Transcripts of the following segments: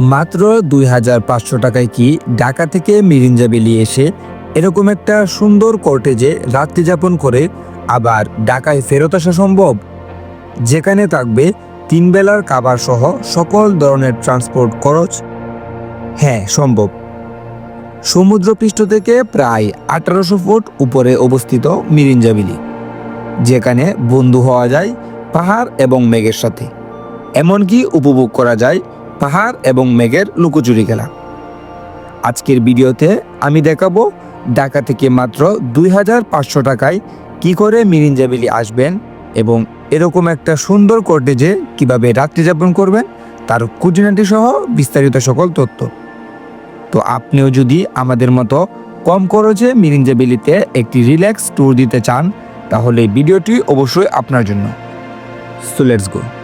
মাত্র দুই হাজার পাঁচশো টাকায় কি ঢাকা থেকে মিরিঞ্জা বেরিয়ে এসে এরকম একটা সুন্দর কর্টেজে রাত্রি যাপন করে আবার ঢাকায় ফেরত আসা সম্ভব? যেখানে থাকবে তিন বেলার খাবার সহ সকল ধরনের ট্রান্সপোর্ট খরচ? হ্যাঁ সম্ভব। সমুদ্রপৃষ্ঠ থেকে প্রায় আঠারোশো ফুট উপরে অবস্থিত মিরিঞ্জাবিলি যেখানে বন্ধু হওয়া যায় পাহাড় এবং মেঘের সাথে। এমনকি উপভোগ করা যায় পাহাড় এবং মেঘের লুকোচুরি খেলা। আজকের ভিডিওতে আমি দেখাবো ঢাকা থেকে মাত্র দুই হাজার পাঁচশো টাকায় কি করে মিরিঞ্জাবিলি আসবেন এবং এরকম একটা সুন্দর কটেজে কীভাবে রাত্রি যাপন করবেন, তার খুঁটিনাটি সহ বিস্তারিত সকল তথ্য। তো আপনিও যদি আমাদের মতো কম খরচে মিরিঞ্জাবিলিতে একটি রিল্যাক্স ট্যুর দিতে চান, তাহলে ভিডিওটি অবশ্যই আপনার জন্য। So let's go.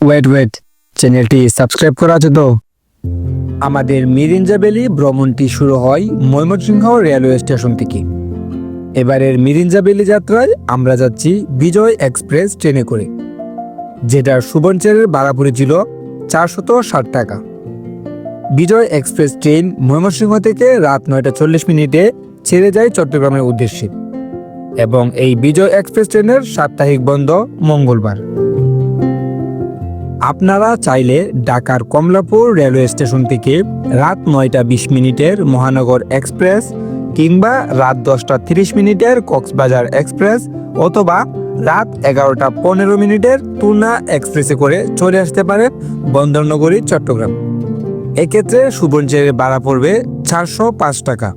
Wait wait চ্যানেলটি সাবস্ক্রাইব করা আছে তো? আমাদের মিরিঞ্জা ভ্রমণটি শুরু হয় ময়মনসিংহ রেলওয়ে স্টেশন থেকে। এবারের মিরিঞ্জা যাত্রায় আমরা যাচ্ছি বিজয় এক্সপ্রেস ট্রেনে করে। যেটার সুবর্ণচরের ভাড়া পড়েছিল চারশত ষাট টাকা। বিজয় এক্সপ্রেস ট্রেন ময়মনসিংহ থেকে রাত নয়টা চল্লিশ মিনিটে ছেড়ে যায় চট্টগ্রামের উদ্দেশ্যে। এবং এই বিজয় এক্সপ্রেস ট্রেনের সাপ্তাহিক বন্ধ মঙ্গলবার। আপনারা চাইলে ঢাকার কমলাপুর রেলওয়ে স্টেশন থেকে রাত নয়টা বিশ মিনিটের মহানগর এক্সপ্রেস কিংবা রাত দশটা তিরিশ মিনিটের কক্সবাজার এক্সপ্রেস অথবা রাত এগারোটা পনেরো মিনিটের তুলনা এক্সপ্রেসে করে চলে আসতে পারেন বন্দরনগরী, চট্টগ্রাম। এক্ষেত্রে সুবর্ণচের ভাড়া পড়বে চারশো পাঁচ টাকা।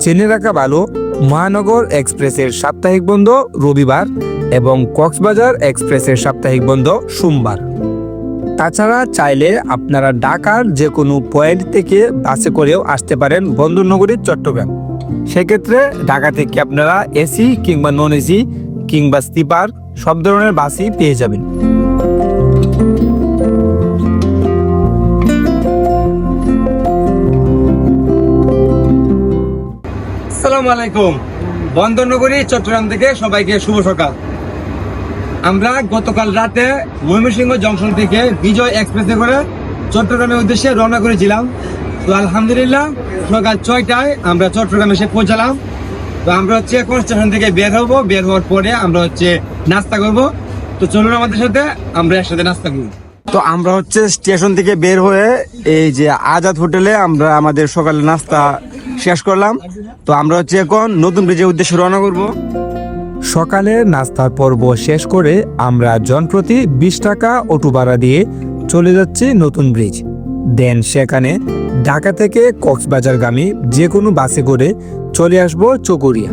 চেনে রাখা ভালো মহানগর এক্সপ্রেসের সাপ্তাহিক বন্ধ রবিবার এবং কক্সবাজার এক্সপ্রেসের সাপ্তাহিক বন্ধ সোমবার। তাছাড়া চাইলে আপনারা ঢাকার যে কোনো পয়েন্ট থেকে বাসে করেও আসতে পারেন বন্দরনগরী, চট্টগ্রাম। সেক্ষেত্রে ঢাকা থেকে আপনারা এসি কিংবা নন এসি কিংবা স্লিপার সব ধরনের বাসই পেয়ে যাবেন। আসসালামু আলাইকুম। বন্দরনগরী, চট্টগ্রাম থেকে সবাইকে শুভ সকাল। আমরা গতকাল রাতে ময়মনসিংহ জংশন থেকে বিজয় এক্সপ্রেসে করে চট্টগ্রামের উদ্দেশ্যে রওনা করেছিলাম। তো আলহামদুলিল্লাহ, সকাল ছয়টায় আমরা চট্টগ্রাম এসে পৌঁছালাম। তো আমরা হচ্ছে এখন স্টেশন থেকে বের হব। বের হওয়ার পরে আমরা হচ্ছে নাস্তা করব। তো চলুন আমাদের সাথে, আমরা একসাথে নাস্তা করি। তো আমরা হচ্ছে স্টেশন থেকে বের হয়ে এই যে আজাদ হোটেলে আমরা আমাদের সকালে নাস্তা শেষ করলাম। তো আমরা হচ্ছে এখন নতুন ব্রিজের উদ্দেশ্যে রওনা করব। সকালে নাস্তার পর্ব শেষ করে আমরা জনপ্রতি বিশ টাকা অটো ভাড়া দিয়ে চলে যাচ্ছি নতুন ব্রিজ। দেন সেখানে ঢাকা থেকে কক্সবাজারগামী যে কোনো বাসে করে চলে আসব চকরিয়া।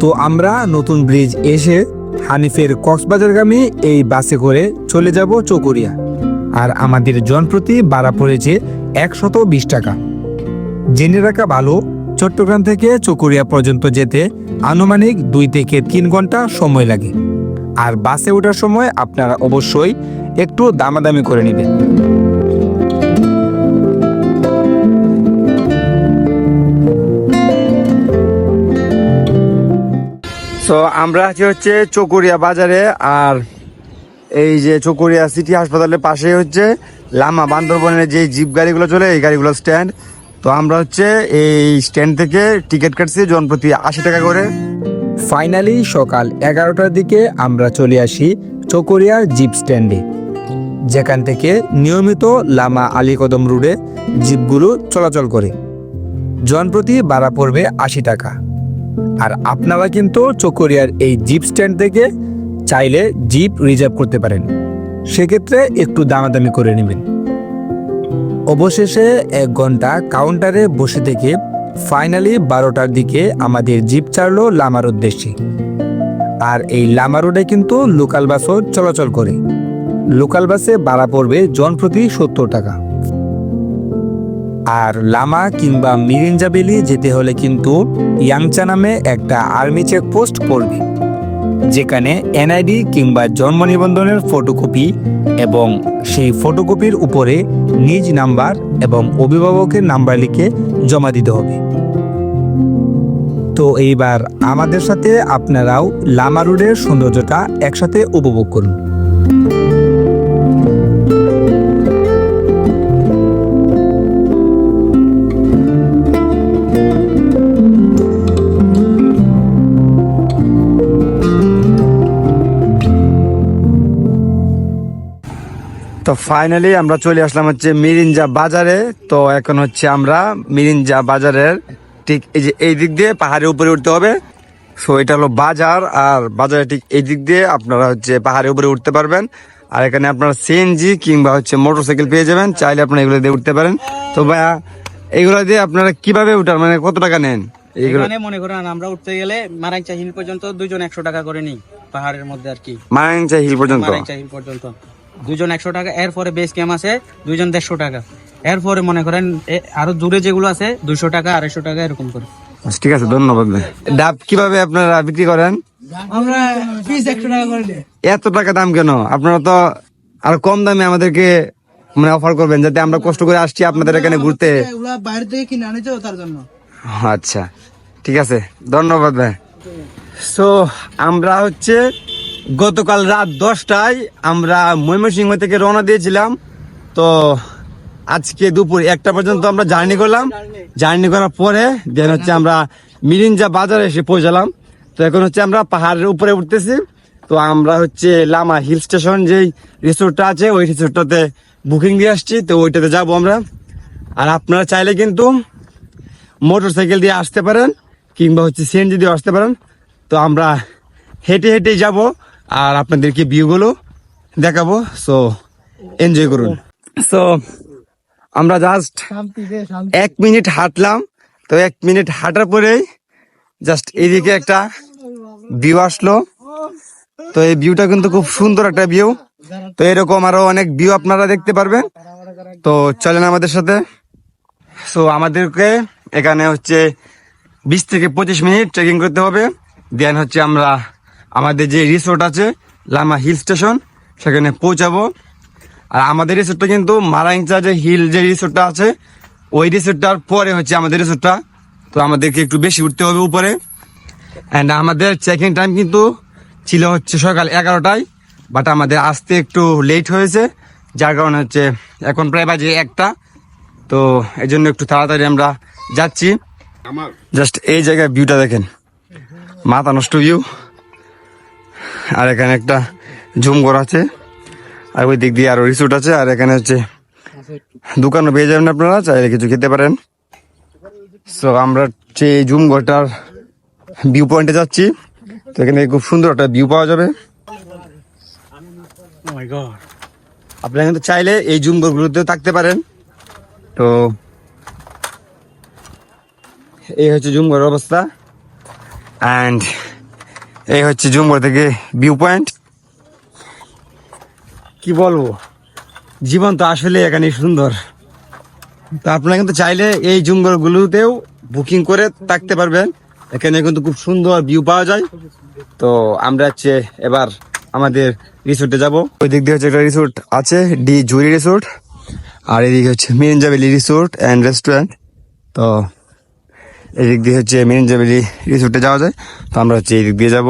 তো আমরা নতুন ব্রিজ এসে হানিফের কক্সবাজারগামী এই বাসে করে চলে যাব চকরিয়া। আর আমাদের জনপ্রতি ভাড়া পড়েছে একশত বিশ টাকা। জেনে রাখা ভালো, চট্টগ্রাম থেকে চকরিয়া পর্যন্ত যেতে আনুমানিক দুই থেকে তিন ঘণ্টা সময় লাগে। আর বাসে ওঠার সময় আপনারা অবশ্যই একটু দামাদামি করে নেবেন। তো আমরা আছি হচ্ছে চকরিয়া বাজারে, আর এই যে চকরিয়া সিটি হাসপাতালের পাশে হচ্ছে লামা বান্দরবনের যে জিপ গাড়িগুলো চলে, এই গাড়িগুলো স্ট্যান্ড তো আমরা হচ্ছে এই স্ট্যান্ড থেকে টিকিট কাটছি জনপ্রতি আশি টাকা করে। ফাইনালি সকাল এগারোটার দিকে আমরা চলে আসি চকরিয়ার জিপ স্ট্যান্ডে যেখান থেকে নিয়মিত লামা আলীকদম রোডে জিপগুলো চলাচল করে। জনপ্রতি ভাড়া পড়বে আশি টাকা। আর আপনারা কিন্তু চকরিয়ার এই জিপ স্ট্যান্ড থেকে চাইলে জিপ রিজার্ভ করতে পারেন। সেক্ষেত্রে একটু দামাদামি করে নেবেন। অবশেষে এক ঘণ্টা কাউন্টারে বসে থেকে ফাইনালি বারোটার দিকে আমাদের জিপ ছাড়লো লামার উদ্দেশ্যে। আর এই লামা রোডে কিন্তু লোকাল বাসও চলাচল করে। লোকাল বাসে ভাড়া পড়বে জন প্রতি সত্তর টাকা। আর লামা কিংবা মিরিঞ্জাবেলি যেতে হলে কিন্তু ইয়াংচা নামে একটা আর্মি চেকপোস্ট পড়বে। যেখানে এনআইডি কিংবা জন্ম নিবন্ধনের ফটোকপি এবং সেই ফটোকপির উপরে নিজ নাম্বার এবং অভিভাবকের নাম্বার লিখে জমা দিতে হবে। তো এইবার আমাদের সাথে আপনারাও লামা রোডের সৌন্দর্যটা একসাথে উপভোগ করুন। তো ফাইনালি আমরা চলে আসলাম হচ্ছে মিরিঞ্জা বাজারে। তো এখন হচ্ছে আমরা মিরিঞ্জা বাজারের ঠিক এই যে এই দিক দিয়ে পাহাড়ের উপরে উঠতে হবে। সো এটা হলো বাজার আর বাজারে ঠিক এই দিক দিয়ে আপনারা হচ্ছে পাহাড়ের উপরে উঠতে পারবেন। আর এখানে আপনারা সিএনজি কিংবা হচ্ছে মোটরসাইকেল পেয়ে যাবেন চাইলে আপনারা এগুলো দিয়ে উঠতে পারেন। তো ভাইয়া এগুলো দিয়ে আপনারা কীভাবে উঠান? মানে কত টাকা নেন? এখানে মনে করেন আমরা উঠতে গেলে মারাংচা হিল পর্যন্ত দুজন একশো টাকা করে নিই পাহাড়ের মধ্যে আর কি। মারাংচা হিল পর্যন্ত? মারাংচা হিল পর্যন্ত। দুজন একশো টাকা এরপরে বেস ক্যাম্প আছে দুজন দেড়শো টাকা। এরপরে মনে করেন এ- আরও দূরে যেগুলো আছে দুশো টাকা আড়াইশো টাকা এরকম করে। আচ্ছা, ঠিক আছে ধন্যবাদ ভাই। ডাব কীভাবে আপনারা বিক্রি করেন? আমরা পিস একশো টাকা করে এত টাকা দাম কেন? আপনারা তো আর কম দামে আমাদেরকে মানে অফার করবেন যাতে আমরা কষ্ট করে আসছি আপনাদের এখানে ঘুরতে। বাইরে থেকে কিনে আনেছে তার জন্য। আচ্ছা ঠিক আছে ধন্যবাদ ভাই। সো আমরা হচ্ছে গতকাল রাত দশটায় আমরা ময়মনসিংহ থেকে রওনা দিয়েছিলাম। তো আজকে দুপুর একটা পর্যন্ত আমরা জার্নি করলাম। জার্নি করার পরে দেন হচ্ছে আমরা মিরিঞ্জা বাজারে এসে পৌঁছালাম। তো এখন হচ্ছে আমরা পাহাড়ের উপরে উঠতেছি। তো আমরা হচ্ছে লামা হিল স্টেশন যেই রিসোর্টটা আছে, ওই রিসোর্টটাতে বুকিং দিয়ে আসছি। তো ওইটাতে যাব আমরা। আর আপনারা চাইলে কিন্তু মোটর সাইকেল দিয়ে আসতে পারেন, কিংবা হচ্ছে সিএনজি দিয়ে আসতে পারেন। তো আমরা হেঁটে হেঁটেই যাব। আর আপনাদেরকে ভিউগুলো দেখাবো সো এনজয় করুন। সো আমরা জাস্ট এক মিনিট হাঁটলাম তো এক মিনিট হাঁটার পরেই জাস্ট এদিকে একটা ভিউ আসলো। তো এই ভিউটা কিন্তু খুব সুন্দর একটা ভিউ তো এরকম আরও অনেক ভিউ আপনারা দেখতে পারবেন। তো চলেন আমাদের সাথে। সো আমাদেরকে এখানে হচ্ছে বিশ থেকে পঁচিশ মিনিট ট্রেকিং করতে হবে। দেন হচ্ছে আমরা আমাদের যে রিসোর্ট আছে লামা হিল স্টেশন সেখানে পৌঁছাবো। আর আমাদের রিসোর্টটা কিন্তু মারাইংচা যে হিল যে রিসোর্টটা আছে ওই রিসোর্টটার পরে হচ্ছে আমাদের রিসোর্টটা তো আমাদেরকে একটু বেশি উঠতে হবে উপরে। অ্যান্ড আমাদের চেকিং টাইম কিন্তু ছিল হচ্ছে সকাল এগারোটায় বাট আমাদের আসতে একটু লেট হয়েছে যার কারণে হচ্ছে এখন প্রায় বাজে একটা। তো এই জন্য একটু তাড়াতাড়ি আমরা যাচ্ছি। জাস্ট এই জায়গায় ভিউটা দেখেন। মাথা নষ্ট ভিউ আর এখানে একটা ঝুম ঘর আছে। আর ওই দিক দিয়ে আরও রিসোর্ট আছে আর এখানে হচ্ছে দোকানও পেয়ে যাবেন আপনারা চাইলে কিছু খেতে পারেন। সো আমরা হচ্ছে এই ঝুমঘরটার ভিউ পয়েন্টে যাচ্ছি। তো এখানে খুব সুন্দর একটা ভিউ পাওয়া যাবে। আপনারা কিন্তু চাইলে এই ঝুমঘরগুলোতে থাকতে পারেন। তো এই হচ্ছে ঝুমঘর অবস্থা। অ্যান্ড এই হচ্ছে ঝুমঘর থেকে ভিউ পয়েন্ট কি বলব? জীবন তো আসলে এখানে সুন্দর। তো আপনারা কিন্তু চাইলে এই ঝুমঘরগুলোতেও বুকিং করে থাকতে পারবেন। এখানে কিন্তু খুব সুন্দর ভিউ পাওয়া যায়। তো আমরা হচ্ছে এবার আমাদের রিসোর্টে যাব। ওই দিক দিয়ে হচ্ছে একটা রিসোর্ট আছে ডি জুরি রিসোর্ট আর এদিকে হচ্ছে Mirinja valley resort and restaurant তো এদিক দিয়ে হচ্ছে ভ্যালি রিসোর্টে যাওয়া যায়। তো আমরা হচ্ছে এই দিক দিয়ে যাব।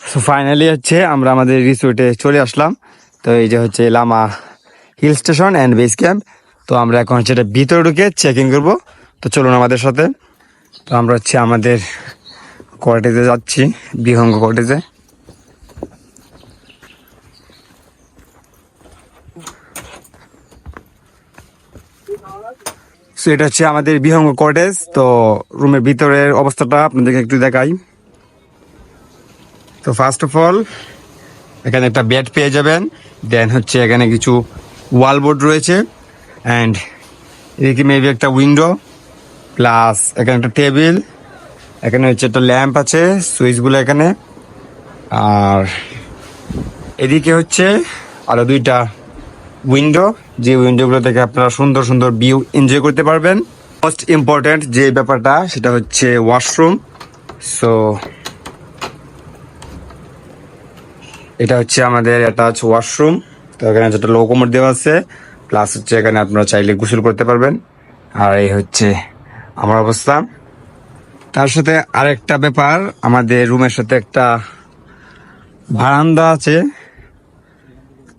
সো ফাইনালি হচ্ছে আমরা আমাদের রিসোর্টে চলে আসলাম। তো এই যে হচ্ছে Lama hill station and base camp তো আমরা এখন হচ্ছে এটা ভিতরে ঢুকে চেক ইন করব। তো চলুন আমাদের সাথে। তো আমরা হচ্ছে আমাদের কোয়ার্টেজে যাচ্ছি, বিহঙ্গ কোয়ার্টিতে সো এটা হচ্ছে আমাদের বিহঙ্গ কটেজ তো রুমের ভিতরের অবস্থাটা আপনাদেরকে একটু দেখাই। তো ফার্স্ট অফ অল এখানে একটা বেড পেয়ে যাবেন। দেন হচ্ছে এখানে কিছু ওয়াল বোর্ড রয়েছে। অ্যান্ড এদিকে মেবি একটা উইন্ডো প্লাস এখানে একটা টেবিল এখানে হচ্ছে একটা ল্যাম্প আছে, সুইচগুলো এখানে। আর এদিকে হচ্ছে আরও দুইটা উইন্ডো যে উইন্ডোগুলো থেকে আপনারা সুন্দর সুন্দর ভিউ এনজয় করতে পারবেন। মোস্ট ইম্পর্ট্যান্ট যে ব্যাপারটা, সেটা হচ্ছে ওয়াশরুম সো এটা হচ্ছে আমাদের অ্যাটাচ ওয়াশরুম তো এখানে যেটা লো কোমর দেওয়া আছে প্লাস হচ্ছে এখানে আপনারা চাইলে গোসল করতে পারবেন। আর এই হচ্ছে আমার অবস্থা। তার সাথে আরেকটা ব্যাপার, আমাদের রুমের সাথে একটা বারান্দা আছে।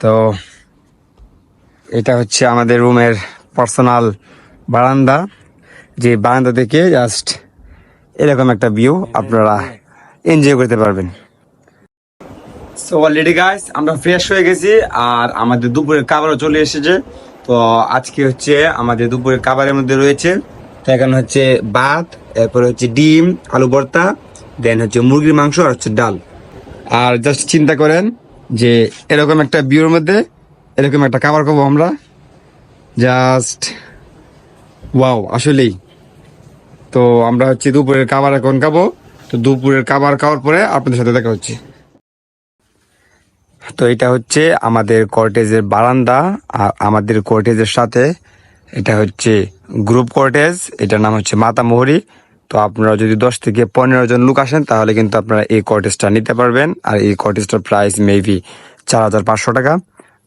তো এটা হচ্ছে আমাদের রুমের পার্সোনাল বারান্দা। যে বারান্দা থেকে জাস্ট এরকম একটা ভিউ আপনারা এনজয় করতে পারবেন। সো অলরেডি গাইস আমরা ফ্রেশ হয়ে গেছি আর আমাদের দুপুরের খাবারও চলে এসেছে। তো আজকে হচ্ছে আমাদের দুপুরের খাবারের মধ্যে রয়েছে। তো এখানে হচ্ছে ভাত, এরপরে হচ্ছে ডিম, আলু ভর্তা দেন হচ্ছে মুরগির মাংস আর হচ্ছে ডাল। আর জাস্ট চিন্তা করেন যে এরকম একটা ভিউর মধ্যে এরকম একটা খাবার খাব আমরা। জাস্ট ওয়াও আসলেই। তো আমরা হচ্ছে দুপুরের খাবার এখন খাব। তো দুপুরের খাবার খাওয়ার পরে আপনাদের সাথে দেখা হচ্ছে। তো এটা হচ্ছে আমাদের কর্টেজের বারান্দা আর আমাদের কর্টেজের সাথে এটা হচ্ছে গ্রুপ কর্টেজ। এটার নাম হচ্ছে মাতামোহরি তো আপনারা যদি দশ থেকে পনেরো জন লোক আসেন, তাহলে কিন্তু আপনারা এই কর্টেজটা নিতে পারবেন। আর এই কর্টেজটার প্রাইস মেবি চার হাজার পাঁচশো টাকা।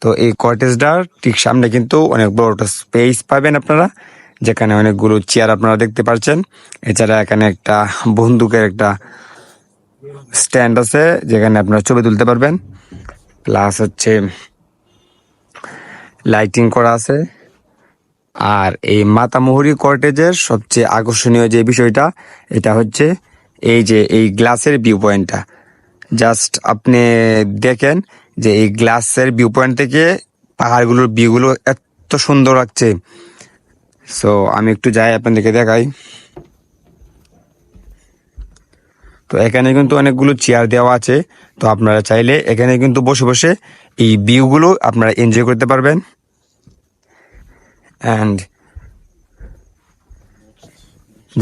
তো এই কর্টেজটার ঠিক সামনে কিন্তু অনেক বড় একটা স্পেস পাবেন আপনারা, যেখানে অনেকগুলো চেয়ার আপনারা দেখতে পাচ্ছেন এছাড়া এখানে একটা বন্দুকের একটা স্ট্যান্ড আছে, যেখানে আপনারা ছবি তুলতে পারবেন। প্লাস হচ্ছে লাইটিং করা আছে। আর এই মাতামুহুরি কটেজের সবচেয়ে আকর্ষণীয় যে বিষয়টা, এটা হচ্ছে এই যে এই গ্লাসের ভিউ পয়েন্টটা জাস্ট আপনি দেখেন যে এই গ্লাসের ভিউ পয়েন্ট থেকে পাহাড়গুলোর ভিউগুলো এত সুন্দর লাগছে। সো আমি একটু যাই আপনাদেরকে দেখাই। তো এখানে কিন্তু অনেকগুলো চেয়ার দেওয়া আছে। তো আপনারা চাইলে এখানে কিন্তু বসে বসে এই ভিউগুলো আপনারা এনজয় করতে পারবেন। অ্যান্ড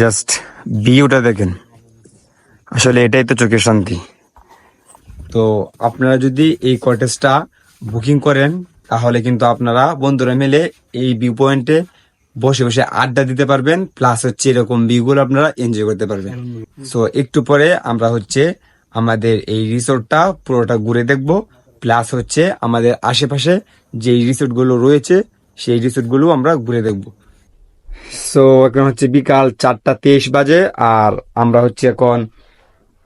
জাস্ট ভিউটা দেখেন। আসলে এটাই তো চোখের শান্তি। তো আপনারা যদি এই কটেজটা বুকিং করেন তাহলে কিন্তু আপনারা বন্ধুরা মিলে এই ভিউ পয়েন্টে বসে বসে আড্ডা দিতে পারবেন প্লাস হচ্ছে এরকম ভিউগুলো আপনারা এনজয় করতে পারবেন। সো একটু পরে আমরা হচ্ছে আমাদের এই রিসোর্টটা পুরোটা ঘুরে দেখব প্লাস হচ্ছে আমাদের আশেপাশে যে রিসোর্টগুলো রয়েছে সেই রিসোর্টগুলো আমরা ঘুরে দেখব। সো এখন হচ্ছে বিকাল চারটা তেইশ বাজে আর আমরা হচ্ছে এখন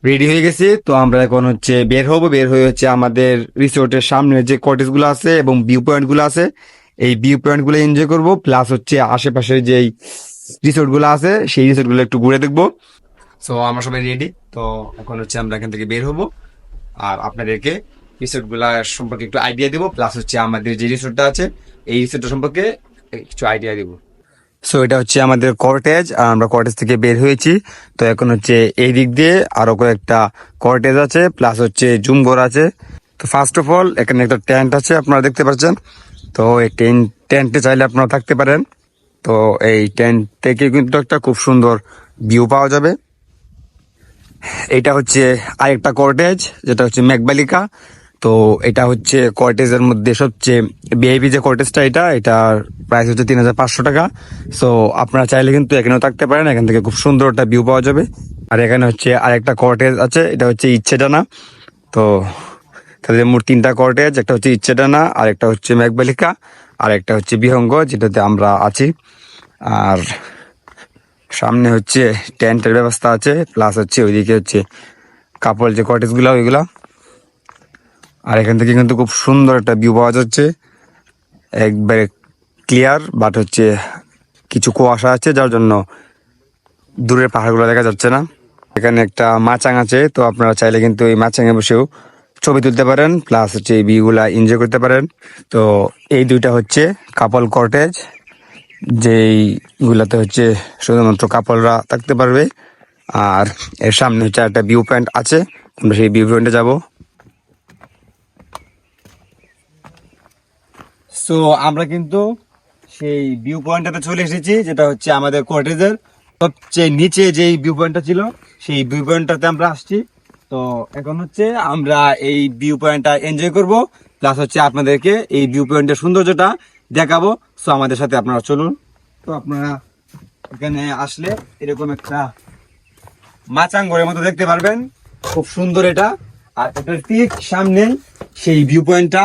রেডি হয়ে গেছি, তো আমরা এখন হচ্ছে বের হব। বের হয়ে হচ্ছে আমাদের রিসোর্টের সামনে যে কটেজগুলো আছে এবং ভিউ পয়েন্টগুলো আছে, এই ভিউ পয়েন্টগুলো এনজয় করব প্লাস হচ্ছে আশেপাশে যেই রিসোর্টগুলো আছে, সেই রিসোর্টগুলো একটু ঘুরে দেখব। সো আমরা সবাই রেডি তো এখন হচ্ছে আমরা এখান থেকে বের হব। আর আপনাদেরকে রিসোর্টগুলা সম্পর্কে একটু আইডিয়া দিব প্লাস হচ্ছে আমাদের যে রিসোর্টটা আছে, এই রিসোর্টটা সম্পর্কে কিছু আইডিয়া দিব। সো এটা হচ্ছে আমাদের কর্টেজ আর আমরা কর্টেজ থেকে বের হয়েছি। তো এখন হচ্ছে এই দিক দিয়ে আরও কয়েকটা কর্টেজ আছে প্লাস হচ্ছে জুম ঘর আছে। তো ফার্স্ট অফ অল এখানে একটা টেন্ট আছে, আপনারা দেখতে পাচ্ছেন। তো এই টেন্ট টেন্টে চাইলে আপনারা থাকতে পারেন। তো এই টেন্ট থেকে কিন্তু একটা খুব সুন্দর ভিউ পাওয়া যাবে। এটা হচ্ছে আরেকটা কর্টেজ যেটা হচ্ছে মেঘবালিকা তো এটা হচ্ছে কর্টেজের মধ্যে সবচেয়ে বিআইপি যে কর্টেজটা, এটা, এটার প্রাইস হচ্ছে তিন হাজার পাঁচশো টাকা। সো আপনারা চাইলে কিন্তু এখানেও থাকতে পারেন, এখান থেকে খুব সুন্দর একটা ভিউ পাওয়া যাবে। আর এখানে হচ্ছে আরেকটা কর্টেজ আছে, এটা হচ্ছে ইচ্ছে ডানা তো তাদের মোট তিনটা কর্টেজ, একটা হচ্ছে ইচ্ছে ডানা আর একটা হচ্ছে মেঘবালিকা আর একটা হচ্ছে বিহঙ্গ, যেটাতে আমরা আছি। আর সামনে হচ্ছে টেন্টের ব্যবস্থা আছে প্লাস হচ্ছে ওইদিকে হচ্ছে কাপড় যে কটেজগুলা ওইগুলা। আর এখান থেকে কিন্তু খুব সুন্দর একটা ভিউ পাওয়া যাচ্ছে। একবারে ক্লিয়ার বাট হচ্ছে কিছু কুয়াশা আছে, যার জন্য দূরের পাহাড়গুলো দেখা যাচ্ছে না। এখানে একটা মাচাং আছে, তো আপনারা চাইলে কিন্তু এই মাচাঙে বসেও ছবি তুলতে পারেন প্লাস হচ্ছে এই ভিউগুলা এনজয় করতে পারেন। তো এই দুইটা হচ্ছে কাপল কটেজ যেইগুলাতে হচ্ছে শুধুমাত্র কাপলরা থাকতে পারবে। আর এর সামনে হচ্ছে একটা ভিউ পয়েন্ট আছে, আমরা সেই ভিউ পয়েন্টে যাব। সো আমরা কিন্তু সেই ভিউ পয়েন্টটাতে চলে এসেছি, যেটা হচ্ছে আমাদের কটেজের সবচেয়ে নিচে যেই ভিউ পয়েন্টটা ছিল, সেই ভিউ পয়েন্টটাতে আমরা আসছি। তো, এখন হচ্ছে আমরা এই ভিউ পয়েন্টটা এনজয় করব প্লাস হচ্ছে আপনাদেরকে এই ভিউ পয়েন্টের সৌন্দর্যটা দেখাবো। সো আমাদের সাথে আপনারা চলুন। তো, আপনারা এখানে আসলে এরকম একটা মাচাঙ্গরের মতো দেখতে পারবেন। খুব সুন্দর এটা। আর এটার ঠিক সামনে সেই ভিউ পয়েন্টটা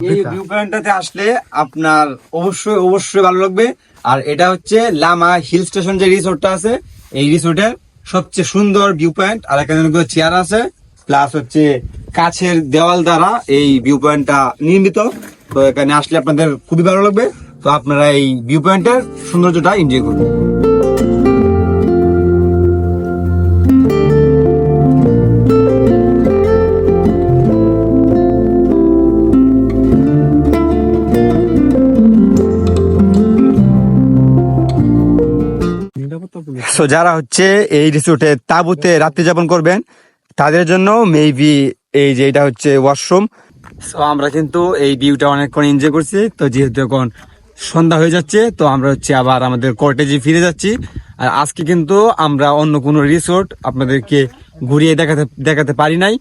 এই ভিউ পয়েন্টটাতে আসলে আপনার অবশ্যই অবশ্যই ভালো লাগবে। আর এটা হচ্ছে লামা হিল স্টেশন যে রিসোর্টটা আছে এই রিসোর্টের সবচেয়ে সুন্দর ভিউ পয়েন্ট আর এখানে অনেকগুলো চেয়ার আছে প্লাস হচ্ছে কাছের দেওয়াল দ্বারা এই ভিউ পয়েন্টটা নির্মিত। তো এখানে আসলে আপনাদের খুবই ভালো লাগবে। তো আপনারা এই ভিউ পয়েন্টের সৌন্দর্যটা এনজয় করবেন। সো যারা হচ্ছে এই রিসোর্টে তাঁবুতে রাত্রি যাপন করবেন, তাদের জন্য মেবি এই যে এটা হচ্ছে ওয়াশরুম সো আমরা কিন্তু এই ভিউটা অনেকক্ষণ এনজয় করছি। তো যেহেতু এখন সন্ধ্যা হয়ে যাচ্ছে, তো আমরা হচ্ছে আবার আমাদের কটেজে ফিরে যাচ্ছি। আর আজকে কিন্তু আমরা অন্য কোনো রিসোর্ট আপনাদেরকে ঘুরিয়ে দেখাতে দেখাতে পারি নাই।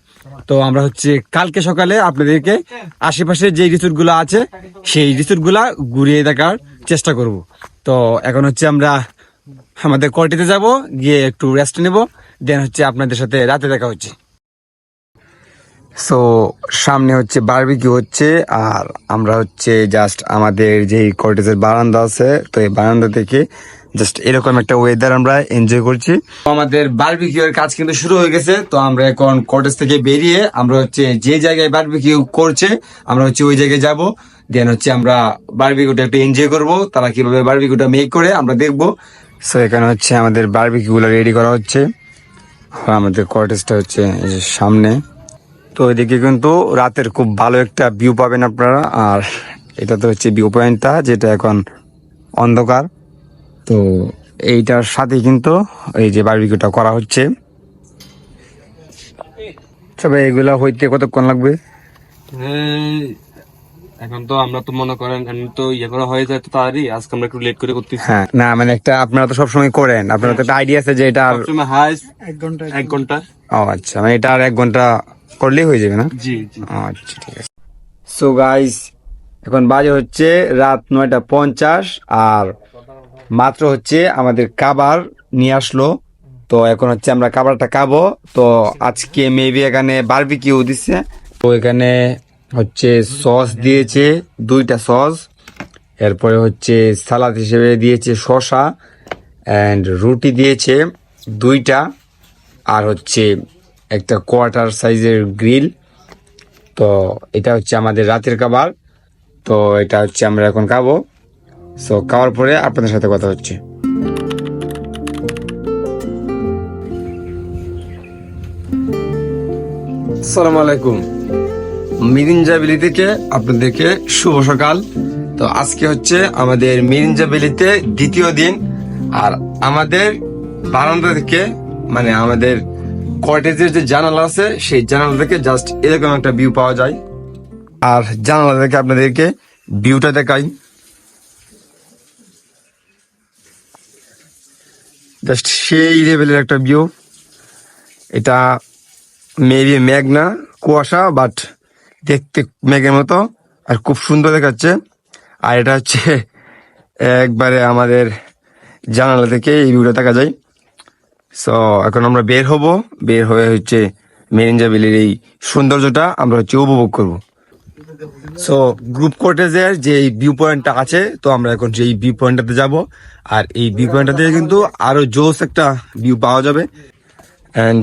তো আমরা হচ্ছে কালকে সকালে আপনাদেরকে আশেপাশে যে রিসোর্টগুলো আছে, সেই রিসোর্টগুলা ঘুরিয়ে দেখার চেষ্টা করব। তো এখন হচ্ছে আমরা আমাদের কোয়ার্টিতে যাব, গিয়ে একটু রেস্ট নেব দেন হচ্ছে আপনাদের সাথে রাতে দেখা হচ্ছে। সো সামনে হচ্ছে বারবিকিউ হচ্ছে, আর আমরা হচ্ছে জাস্ট আমাদের যে কটেজের বারান্দা আছে, তো এই বারান্দা থেকে জাস্ট এরকম একটা ওয়েদার আমরা এনজয় করছি। আমাদের বারবিকিউ এর কাজ কিন্তু শুরু হয়ে গেছে, তো আমরা এখন কটেজ থেকে বেরিয়ে আমরা হচ্ছে যে জায়গায় বারবিকিউ করছে, আমরা হচ্ছে ওই জায়গায় যাব দেন হচ্ছে আমরা বারবিকিউটা একটু এনজয় করব, তারা কীভাবে বারবিকিউটা মেক করে আমরা দেখব। সো এখানে হচ্ছে আমাদের বারবিকিউগুলো রেডি করা হচ্ছে। আমাদের কটেজটা হচ্ছে সামনে। তো এদিকে কিন্তু রাতের খুব ভালো একটা ভিউ পাবেন আপনারা। আর এটা তো হচ্ছে ভিউ পয়েন্টটা যেটা এখন অন্ধকার। তো এইটার সাথে কিন্তু এই যে বারবিকিউটা করা হচ্ছে। তবে এগুলা হইতে কতক্ষণ লাগবে? এখন তো আমরা তো মনে করেন এমনি তো ইয়ে করা হয়ে যায় তো তাড়াতাড়ি আজকে আমরা একটু লেট করে করতেছি হ্যাঁ না মানে একটা আপনারা তো সবসময় করেন আপনারা তো একটা আইডিয়া আছে যে এটা আর- সবসময় হাইস এক ঘণ্টা এক ঘণ্টা। ও আচ্ছা মানে এটা আর এক ঘণ্টা করলেই হয়ে যাবে না? জি জি। আচ্ছা ঠিক আছে। সো গাইস এখন বাজে হচ্ছে রাত নয়টা পঞ্চাশ আর মাত্র হচ্ছে আমাদের কাবার নিয়ে আসলো। তো এখন হচ্ছে আমরা কাবারটা খাব। তো আজকে মেবি এখানে বারবিকিউ দিচ্ছে তো এখানে হচ্ছে সস দিয়েছে, দুইটা সস। এরপরে হচ্ছে সালাদ হিসেবে দিয়েছে শসা অ্যান্ড রুটি দিয়েছে দুইটা। আর হচ্ছে একটা কোয়ার্টার সাইজের গ্রিল। তো এটা হচ্ছে আমাদের রাতের খাবার। তো এটা হচ্ছে আমরা এখন খাব। সো খাওয়ার পরে আপনাদের সাথে কথা হচ্ছে। আসসালামু আলাইকুম। মিরিঞ্জা বিলি থেকে আপনাদেরকে শুভ সকাল। তো আজকে হচ্ছে আমাদের মিরিঞ্জা বিলিতে দ্বিতীয় দিন। আর আমাদের বারান্দা থেকে মানে আমাদের কটেজের যে জানালা আছে, সেই জানালা থেকে জাস্ট এরকম একটা ভিউ পাওয়া যায়। আর জানালা থেকে আপনাদেরকে ভিউটা দেখাই। জাস্ট সেই লেভেলের একটা ভিউ এটা মেবি মেঘ না কুয়াশা বাট দেখতে মেঘের মতো আর খুব সুন্দর দেখাচ্ছে। আর এটা হচ্ছে একবারে আমাদের জানালা থেকে এই ভিউটা দেখা যায়। সো এখন আমরা বের হব। বের হয়ে হচ্ছে মেরিঞ্জা বিলের এই সৌন্দর্যটা আমরা হচ্ছে উপভোগ করব। সো গ্রুপ কোটেজের যে এই ভিউ পয়েন্টটা আছে, তো আমরা এখন সেই ভিউ পয়েন্টটাতে যাব। আর এই ভিউ পয়েন্টটা থেকে কিন্তু আরও জোস একটা ভিউ পাওয়া যাবে। অ্যান্ড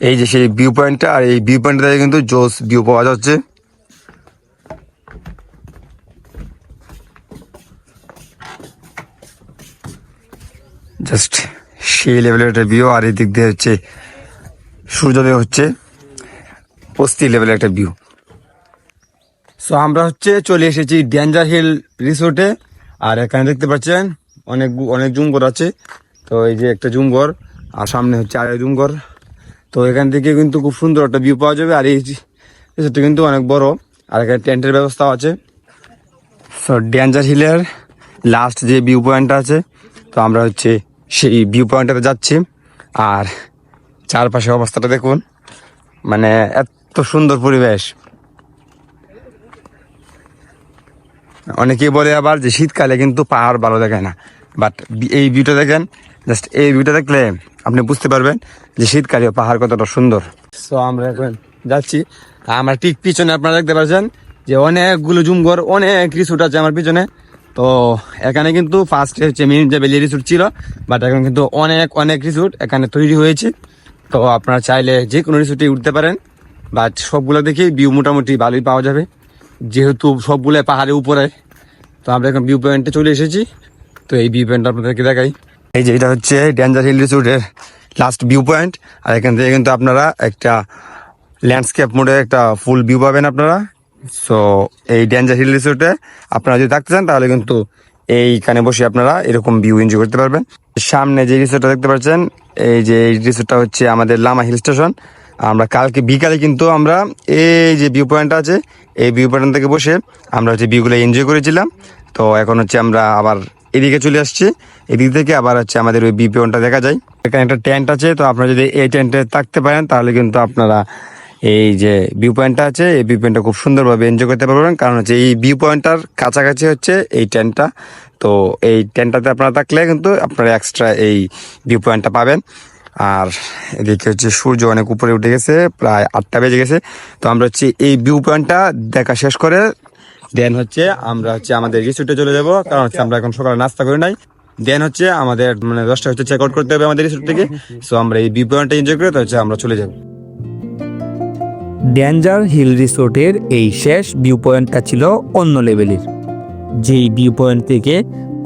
এই যে সেই ভিউ পয়েন্টটা আর এই ভিউ পয়েন্টটা থেকে কিন্তু জোস ভিউ পাওয়া যাচ্ছে। জাস্ট সেই লেভেলের একটা ভিউ আর এই দিক দিয়ে হচ্ছে সূর্যোদয় হচ্ছে। অস্থির লেভেলের একটা ভিউ সো আমরা হচ্ছে চলে এসেছি ডেঞ্জার হিল রিসোর্টে আর এখানে দেখতে পাচ্ছেন অনেক অনেক জুমঘর আছে। তো এই যে একটা জুমঘর আর সামনে হচ্ছে আরেক জুমঘর তো এখান থেকে কিন্তু খুব সুন্দর একটা ভিউ পাওয়া যাবে। আর এই রিসোর্টটা কিন্তু অনেক বড়। আর এখানে টেন্টের ব্যবস্থাও আছে। সো ডেঞ্জার হিলের লাস্ট যে ভিউ পয়েন্টটা আছে, তো আমরা হচ্ছে সেই ভিউ পয়েন্টটাতে যাচ্ছি। আর চারপাশে অবস্থাটা দেখুন। মানে এত সুন্দর পরিবেশ। অনেকেই বলে আবার যে শীতকালে কিন্তু পাহাড় ভালো দেখায় না। বাট এই ভিউটা দেখেন। জাস্ট এই ভিউটা দেখলে আপনি বুঝতে পারবেন যে শীতকালে পাহাড় কতটা সুন্দর। সো আমরা এখন যাচ্ছি। আমার ঠিক পিছনে আপনারা দেখতে পাচ্ছেন যে অনেকগুলো জুমঘর, অনেক রিসোর্ট আছে আমার পিছনে। তো এখানে কিন্তু ফার্স্ট হচ্ছে মিরিঞ্জা ভ্যালি রিসোর্ট ছিল বাট এখন কিন্তু অনেক অনেক রিসোর্ট এখানে তৈরি হয়েছে। তো আপনারা চাইলে যে কোনো রিসোর্টে উঠতে পারেন বাট সবগুলো দেখে ভিউ মোটামুটি ভালোই পাওয়া যাবে। যেহেতু সবগুলো পাহাড়ের উপরে, তো আমরা এখন ভিউ পয়েন্টে চলে এসেছি। তো এই ভিউ পয়েন্ট আপনাদেরকে দেখাই। এই যে, এটা হচ্ছে ডেঞ্জার হিল রিসোর্টের লাস্ট ভিউ পয়েন্ট আর এখান থেকে কিন্তু আপনারা একটা ল্যান্ডস্কেপ মোডে একটা ফুল ভিউ পাবেন আপনারা। সো এই ডেঞ্জার হিল রিসোর্টে আপনারা যদি থাকতে চান, তাহলে কিন্তু এইখানে বসে আপনারা এরকম ভিউ এনজয় করতে পারবেন। সামনে যে রিসোর্টটা দেখতে পাচ্ছেন, এই যে এই রিসোর্টটা হচ্ছে আমাদের লামা হিল স্টেশন আমরা কালকে বিকালে কিন্তু আমরা এই যে ভিউ পয়েন্ট আছে, এই ভিউ পয়েন্ট থেকে বসে আমরা হচ্ছে ভিউগুলো এনজয় করেছিলাম। তো এখন হচ্ছে আমরা আবার এদিকে চলে আসছি। এদিক থেকে আবার হচ্ছে আমাদের ওই পয়েন্টটা দেখা যায়। এখানে একটা টেন্ট আছে, তো আপনারা যদি এই টেন্টে থাকতে পারেন, তাহলে কিন্তু আপনারা এই যে ভিউ পয়েন্টটা আছে, এই ভিউ পয়েন্টটা খুব সুন্দরভাবে এনজয় করতে পারবেন। কারণ হচ্ছে এই ভিউ পয়েন্টটার কাছাকাছি হচ্ছে এই টেন্টটা তো এই টেন্টটাতে আপনারা থাকলে কিন্তু আপনারা এক্সট্রা এই ভিউ পয়েন্টটা পাবেন। আর এদিকে হচ্ছে সূর্য অনেক উপরে উঠে গেছে, প্রায় আটটা বেজে গেছে। তো আমরা হচ্ছে এই ভিউ পয়েন্টটা দেখা শেষ করে দেন হচ্ছে আমরা হচ্ছে আমাদের রিসোর্টে চলে যাব। কারণ হচ্ছে আমরা এখন সকালে নাস্তা করে নাই। দেন হচ্ছে আমাদের মানে দশটা হচ্ছে চেক আউট করতে হবে আমাদের রিসোর্ট থেকে। সো আমরা এই ভিউ পয়েন্টটা এনজয় করে তো হচ্ছে আমরা চলে যাব। ড্যাঞ্জার হিল রিসোর্টের এই শেষ ভিউ পয়েন্টটা ছিল অন্য লেভেলের যেই ভিউ পয়েন্ট থেকে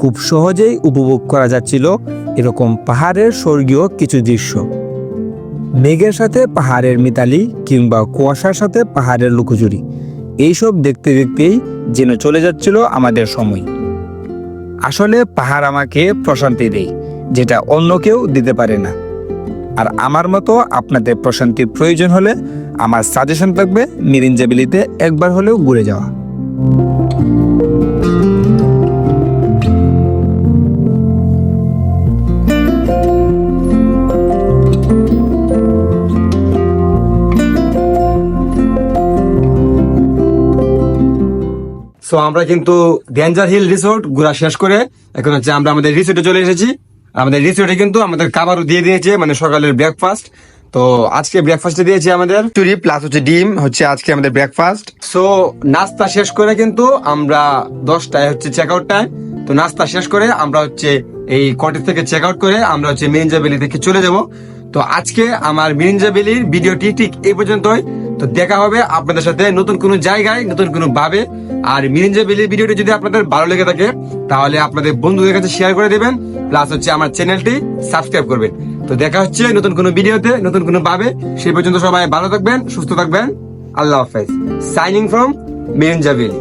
খুব সহজেই উপভোগ করা যাচ্ছিল এরকম পাহাড়ের স্বর্গীয় কিছু দৃশ্য। মেঘের সাথে পাহাড়ের মিতালি কিংবা কুয়াশার সাথে পাহাড়ের লুকোচুরি। এইসব দেখতে দেখতেই যেন চলে যাচ্ছিল আমাদের সময়। আসলে পাহাড় আমাকে প্রশান্তি দেয়, যেটা অন্য কেউ দিতে পারে না। আর আমার মতো আপনাদের প্রশান্তির প্রয়োজন হলে আমার সাজেশন থাকবে মিরিঞ্জাবিলিতে একবার হলেও ঘুরে যাওয়া। সো আমরা কিন্তু ডেঞ্জার হিল রিসোর্ট ঘোরা শেষ করে এখন হচ্ছে আমরা আমাদের রিসোর্টে চলে এসেছি। আমাদের রিসোর্টে কিন্তু আমাদের খাবারও দিয়ে দিয়েছে মানে সকালের ব্রেকফাস্ট তো আজকে ব্রেকফাস্টে দিয়েছে আমাদের। চুরি প্লাস হচ্ছে ডিম হচ্ছে আজকে আমাদের ব্রেকফাস্ট সো নাস্তা শেষ করে কিন্তু আমরা দশটায় হচ্ছে চেক আউট টাইম তো নাস্তা শেষ করে আমরা হচ্ছে এই কটেজ থেকে চেক আউট করে আমরা হচ্ছে মিরিঞ্জা ভ্যালি থেকে চলে যাব। তো আজকে আমার মিরিঞ্জা ভ্যালির ভিডিওটি ঠিক এই পর্যন্তই। তো দেখা হবে আপনাদের সাথে নতুন কোনো জায়গায়, নতুন কোনো ভাবে। আর মিরিঞ্জা ভ্যালির ভিডিওটি যদি আপনাদের ভালো লেগে থাকে, তাহলে আপনাদের বন্ধুদের কাছে শেয়ার করে দেবেন প্লাস হচ্ছে আমার চ্যানেলটি সাবস্ক্রাইব করবেন। তো দেখা হচ্ছে নতুন কোনো ভিডিওতে, নতুন কোনো ভাবে। সেই পর্যন্ত সবাই ভালো থাকবেন, সুস্থ থাকবেন। আল্লাহ হাফেজ। Signing from Mirinja valley